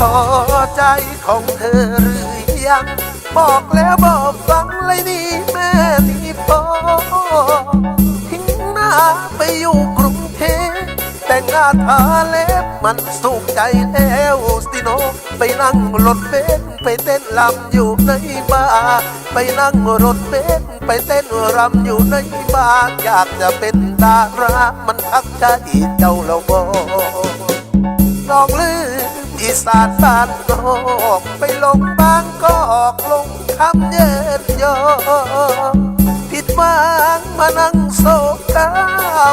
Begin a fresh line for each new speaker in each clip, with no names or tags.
พอใจของเธอหรือยัง บอกแล้วบอกฟังเลยนี่แม่นี่พอทิ้งหน้าไปอยู่กรุงเทพแต่งหน้าทาเล็บมันสุขใจแล้วสิโน ไปนั่งรถเบนซ์ไปเต้นลำอยู่ในบาร์ไปนั่งรถเบนซ์ไปเต้นรำอยู่ในบาร์อยากจะเป็นดารามันทักใจเจ้าเราบอกน้องลือ สานบ้านนอกไปลงบางกอกลงคำเยินยอผิดหวังมานั่งโศกา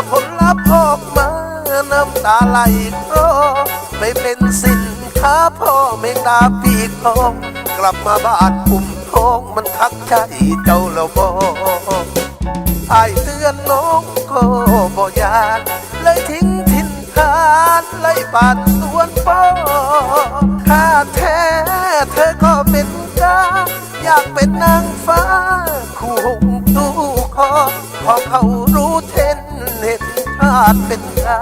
ผลลัพธ์ออกมาน้ำตาไหลคลอไม่เป็นสินค้าพ่อเมงดาปีกทองกลับมาบ้านปุ่มทองมันคักใจเจ้าล้วบอกอเตือนน้องก็บ่ยาน เลยปานสวนปอข้าแท้เธอก็เป็นกาอยากเป็นนางฟ้า คู่หงตู้คอพอเขารู้เทนเห็นชาติเป็นกา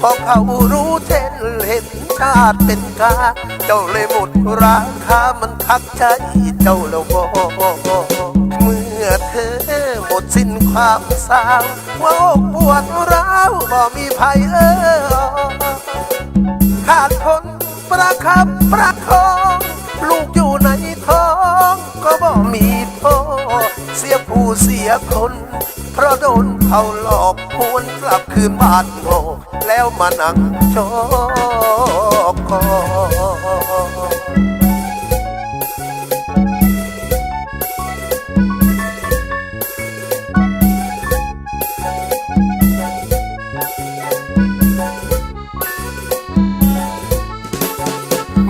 พอเขารู้เทนเห็นชาติเป็นกา เจ้าเลยหมดราคามันคักใจเจ้าแล้วบ่เมื่อเธอหมดสิ้นความสาวว่าอกปวดร้าวบ่มีภัยเออ ขาดคนประคับประคอง ลูกอยู่ในท้องก็บ่มีพ่อเสียผู้เสียคน เพราะโดนเขาหลอกหวนกลับคืนบ้านโง่แล้วมานั่งช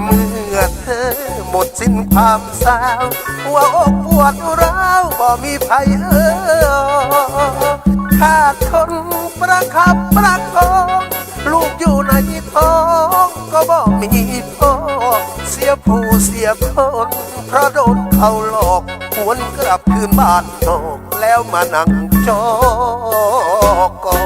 เมื่อเธอหมดสิ้นความสาวหัวอกปวดร้าวบ่มีภัยเออขาดคนประคับประคองลูกอยู่ในท้องก็บ่มีพ่อเสียผู้เสียคนเพราะโดนเขาหลอกหวนกลับคืนบ้านนอกแล้วมานั่งจอกกอ